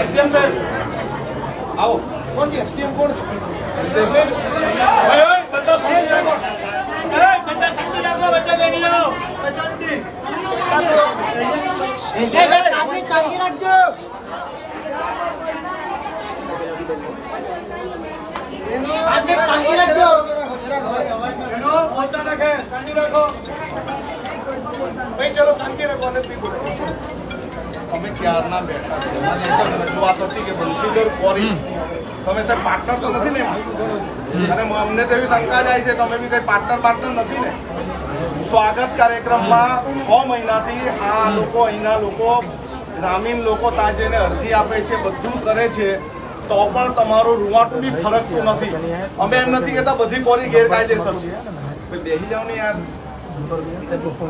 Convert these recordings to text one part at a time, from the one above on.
SDM સાહેબ. આવો. કોણ છે એસડીએમ કોણ? બોલતા રાખે. શાંતિ રાખો. ભાઈ ચલો શાંતિ રાખો બોલો. અમે ક્યારના બેઠા છે? અમારી એક જ રજૂઆત હતી કે બંશીધર કોરી. તમે સાહેબ પાર્ટનર તો નથી ને અને અમને તો એવી શંકા જાય છે તમે બી કઈ પાર્ટનર પાર્ટનર નથી ને? સ્વાગત કાર્યક્રમમાં છ મહિનાથી આ લોકો અહીંના લોકો ગ્રામીણ લોકો ત્યાં જઈને અરજી આપે છે બધું કરે છે. તો પણ તમારું રૂવાટું બી ફરકતું નથી. અમે એમ નથી કહેતા બધી કોરી ગેરકાયદેસર છે. બેસી જાઓ ને યાર.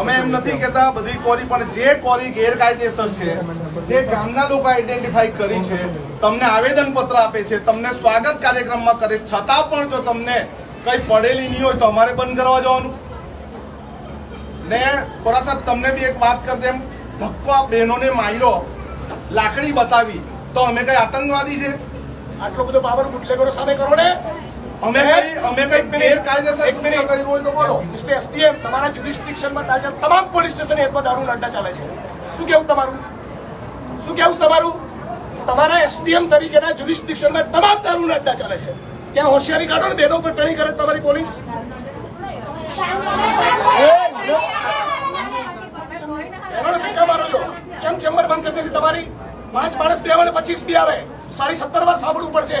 અમે એમ નથી કહેતા બધી કોરી પણ જે કોરી ગેરકાયદેસર છે, જે ગામના લોકો આઈડેન્ટિફાઈ કરી છે, તમને આવેદન પત્ર આપે છે, તમને સ્વાગત કાર્યક્રમમાં કરે, છતાં પણ જો તમને કઈ પડેલી નહીં હોય તો અમારે બંધ કરવા જવાનું. ને કોરા સાહેબ, તમને બી એક વાત કરી દેમ ધક્કો આ બહેનોને માર્યો, લાકડી બતાવી, તો અમે કઈ આતંકવાદી છે? આટલો બધો પાવર બુટલેગરો સામે કરો ને. અમે કઈ અમે કઈ ગેરકાયદેસર. કર્યું હોય તો બોલો. મિસ્ટર એસડીએમ તમારા જ્યુરિસ્ડિક્શનમાં તાજા તમામ પોલીસ સ્ટેશન હેઠમાં દારૂ અડ્ડા ચાલે છે. શું કેવું તમારું? શું કેવું તમારું? તમારા એસડીએમ તરીકેના જ્યુરિસ્ડિક્શનમાં તમામ દારૂ અડ્ડા ચાલે છે. ત્યાં હોશિયારી કાઢો ને બેનો પર ટણી કરે તમારી પોલીસ. બેનોને ધક્કા મારો છો કેમ ચેમ્બર બંધ કરી દીધી? તમારી પાંચ માણસ બે આવે ને પચીસ બી આવે. સાડી સત્તર વાર સાંભળવું પડશે.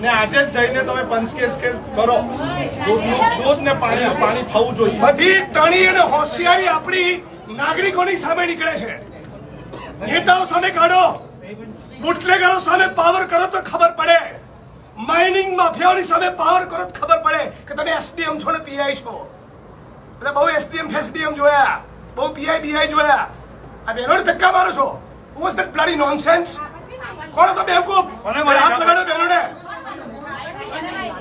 ને આજે જ જઈને તમે પંચકેસ કેસ કરો. દૂધનું દૂધ ને પાણીનું પાણી થવું જોઈએ. બધી ટણી અને હોશિયારી આપણી નાગરિકોની સામે નીકળે છે. નેતાઓ સામે કાઢો. બુટલેગરો સામે પાવર કરો તો ખબર પડે. માઇનિંગ માફિયાઓની સામે પાવર કરો તો ખબર પડે કે તમે એસડીએમ છો ને પીઆઈ છો. એટલે બહુ એસડીએમ ફેસડીએમ જોયા. બહુ પીઆઈ બીઆઈ જોયા. આ બહેનોને ધક્કા મારો છો. વોઝ ધેટ બ્લડી નોનસેન્સ કોણ હતો બેવકૂફ મને? હાથ લગાડો બહેનોને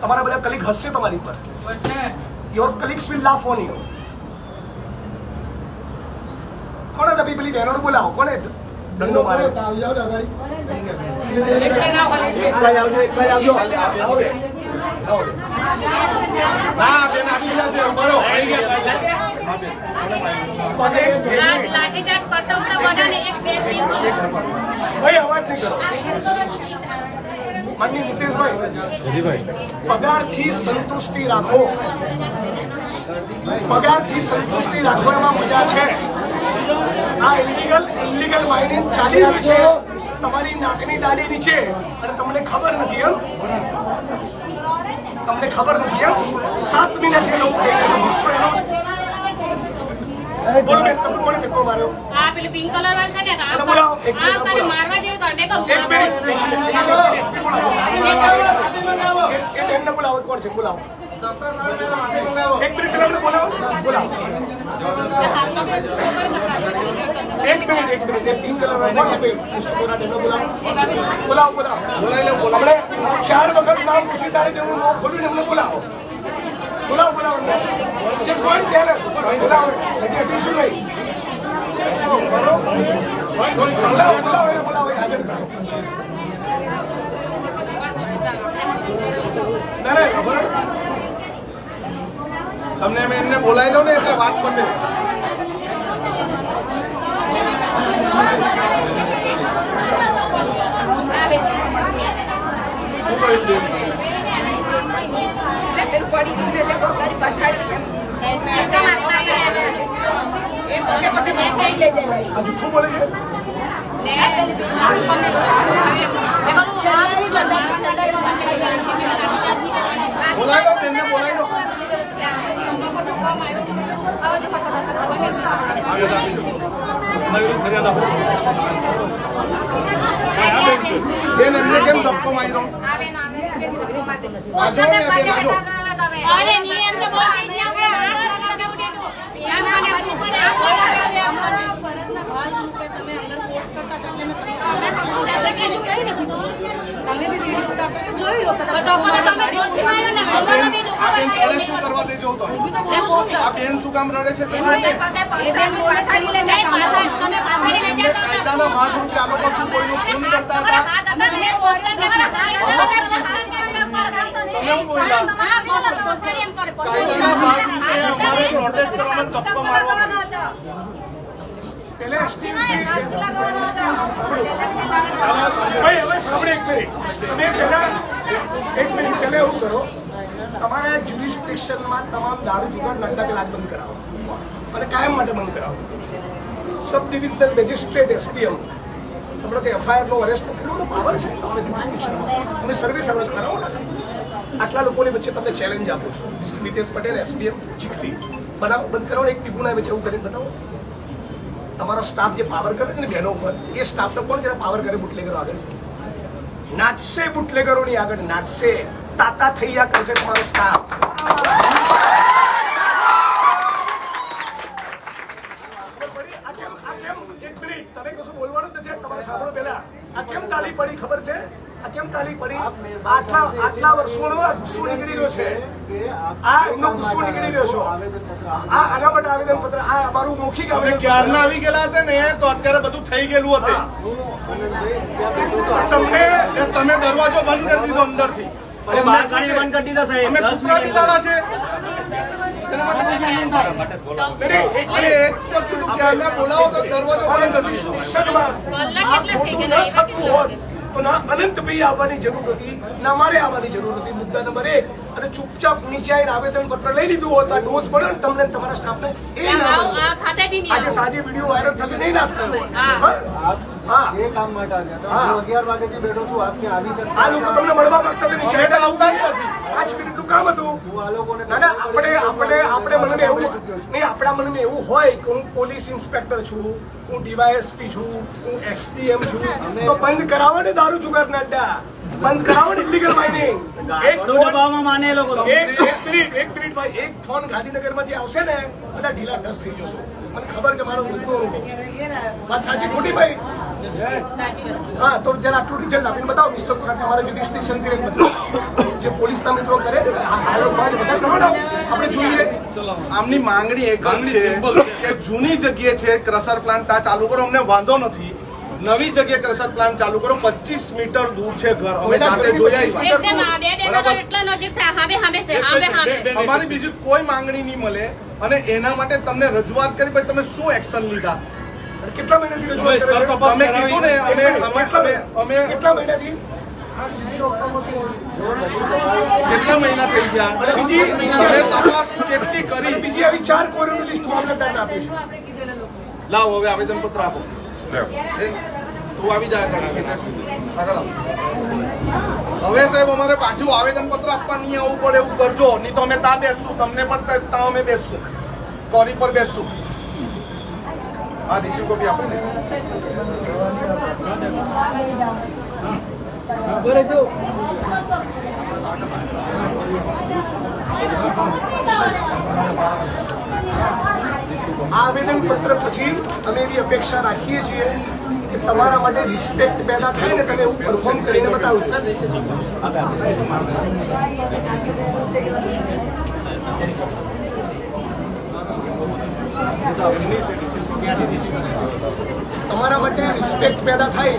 તમારા બધા કલીગ હસશે તમારી પર your colleagues will laugh on you કોણે તબી પેલી બહેનોને બોલાવો? કોને દંડો મારે એક ભાઈ આવજો એક ભાઈ આવજો આવો બે. આવો બે. ના બેન આવી ગયા છે ઊભા રહો. હા, લાઠીચાર્જ કરતા બધાને એક બે ભાઈ અવાજ નહીં કરો. માનની નીતિશભાઈ પગારથી સંતુષ્ટિ રાખો. પગારથી સંતુષ્ટિ રાખો એમાં મજા છે. આ ઇલીગલ ઇલીગલ માઇનિંગ ચાલી રહ્યું છે. તમારી નાકની દાડી નીચે. અને તમને ખબર નથી એમ? તમને ખબર નથી એમ? સાત મહિનાથી લોકો ગુસ્સો એનો જ બોલો બેન તમે કોને ધક્કો માર્યો? આ પેલી પિંક કલર વાળી છે ને આ બોલાવો, એક મિનિટ. મારવા જેવી કરડે કર એક મિનિટ એ બેનને બોલાવો કોણ છે? બોલાવો. એક મિનિટ પેલા એમને બોલાવો. બોલાવો. એક મિનિટ એક મિનિટ પિંક કલર વાળો એમને બોલાવો બોલાવો બોલાવો. હમણે ચાર વખત નામ પૂછી તારે જેવું મોં ખોલ્યું એમને બોલાવો. બોલાવો બોલાવો. જસ્ટ one હટીશું નહીં બોલાવો બોલાવો એને બોલાવો એ હાજર કરો ના ના ખબર તમને મેં એમને બોલાવી લો ને એટલે વાત પતે શું કહ્યું પડી ગયું ને તે પગારી પછાડી આ જૂઠું બોલે છે બોલાવી લો બેનને બોલાવી લો બેન એમને કેમ ધક્કો માર્યો અરે નિયમ તો બહુ ભાગરૂપે આ લોકો શું કોઈનું ખૂન કરતા. હતા એમ બોલ્યા કાયદાના ભાગરૂપે અમારે પ્રોટેક્ટ કરવાનો ધક્કો મારવો પડે પેલે એસટીએમસી હવે સાંભળો એક મિનિટ એક મિનિટ પહેલા એવું કરો તમારા જ્યુરિસ્ડિક્શનમાં તમામ દારૂ જુગાર નાખતા પેલા બંધ કરાવો અને કાયમ માટે બંધ કરાવો સબ ડિવિઝનલ મેજિસ્ટ્રેટ એસડીએમ તમને કે એફઆઈઆર નો અરેસ્ટનો કેટલો બધો પાવર છે તમને જ્યુરિસ્ડિક્શનમાં તમે સર્વે સર્વે કરાવો ને આટલા લોકોની વચ્ચે તમને ચેલેન્જ આપું છું. Mister Nitesh Patel, SDM, Chikhli. બનાવ બંધ કરવાનો એક ટીપુના વચ્ચે એવું કરીને બતાવો. તમારો સ્ટાફ જે પાવર કરે છે ને બહેનો ઉપર, એ સ્ટાફનો કોણ જરા પાવર કરે બુટલેગરો આગળ? નાચશે બુટલેગરોની આગળ, નાચશે. તાતા થઈ ગયા કરશે તમારો સ્ટાફ તમે કશું બોલવાનું નથી તમારે સાંભળો પેલા આ કેમ તાલી પડી, ખબર છે? કેમ તાલી પડી? આટલા આટલા વર્ષોનો આ ગુસ્સો નીકળી રહ્યો છે. આ એમનો ગુસ્સો નીકળી રહ્યો છો. આ આના માટે આવેદન પત્ર આ અમારું મૌખિક આવેદન ક્યારના આવી ગયેલા હતા ને તો અત્યારે બધું થઈ ગયેલું હતું. તમને તમે દરવાજો બંધ કરી દીધો અંદરથી. પછી બહાર કાઢીને બંધ કરી દીધા સાહેબ. અમે કૂતરા બિલાડા છે. બોલાવો તો દરવાજો ન તો અનંતભાઈ આવવાની જરૂર હતી. ના મારે આવવાની જરૂર હતી. મુદ્દા નંબર એક. અને ચૂપચાપ નીચે આવીને આવેદન પત્ર લઈ લીધું હોત આ ડોઝ પડે તમને તમારા સ્ટાફને એ ના આવ- મળ્યો. આ ખાતે બી નહીં આજે આવું. વીડિયો વાયરલ થશે નહીં નાખતા હા. જે કામ માટે આવ્યા હતા હા. બેઠો છું આવી શકતા આ લોકો તમને મળવા માંગતા હતા નીચે આવતા જ નથી. પાંચ મિનિટનું કામ હતું. હું આ લોકોને ના ના આપણે આપણા એવું હોય કે હું પોલીસ ઇન્સ્પેક્ટર છું હું ડીવાયએસપી છું હું એસડીએમ છું તો બંધ કરાવો ને દારૂ જુગારના અડ્ડા. બંધ કરાવો ને ઇલીગલ માઇનિંગ એક બડું માને એ લોકો એક એક મિનિટ એક મિનિટ ભાઈ એક ફોન ગાંધીનગરમાંથી આવશે ને બધા ઢીલા ઢસ થઈ જશો. મને ખબર કે મારો મુદ્દો વાત સાચી ખોટી ભાઈ? હા તો જરા આટલું રિઝલ્ટ આપીને બતાવો મિસ્ટર કોરાટ અમારા કરીને બતાવો જે પોલીસના મિત્રો કરે છે બધા કરો ને આપણે જોઈએ. આમની માંગણી એક જ છે કે જૂની જગ્યાએ છે ક્રશર પ્લાન્ટ ત્યાં ચાલુ કરો અમને વાંધો નથી. નવી જગ્યાએ ક્રશર પ્લાન ચાલુ કરો. પચીસ મીટર દૂર છે ઘર. અમે જાતે જોયા અમારી બીજી કોઈ માંગણી નહીં મળે. અને એના માટે તમને રજૂઆત કરી પછી તમે શું એક્શન લીધા? કેટલા મહિનાથી રજૂઆત તમે કીધું ને અમે અમે અમે કેટલા મહિનાથી? કેટલા મહિના થઈ ગયા? બીજી તમે તપાસ કેટલી કરી? બીજી આવી ચાર કોરીનું લિસ્ટ મામલતદારને આપ્યું છે લાવો હવે આવેદન પત્ર આપો. તું આવી જાય આગળ. હવે સાહેબ, અમારે પાછું આવેદન પત્ર આપવા નહીં આવવું પડે, એવું કરજો. નહીં તો અમે ત્યાં બેસશું. તમને પણ ત્યાં અમે બેસશું. કોરી પર બેસશું? હા રિસીવ કોપી આપો ને. આ આવેદન પત્ર પછી અમે એવી અપેક્ષા રાખીએ છીએ કે તમારા માટે રિસ્પેક્ટ પેદા થાય ને તમે એવું પરફોર્મ કરીને બતાવજો તમારા માટે રિસ્પેક્ટ પેદા થાય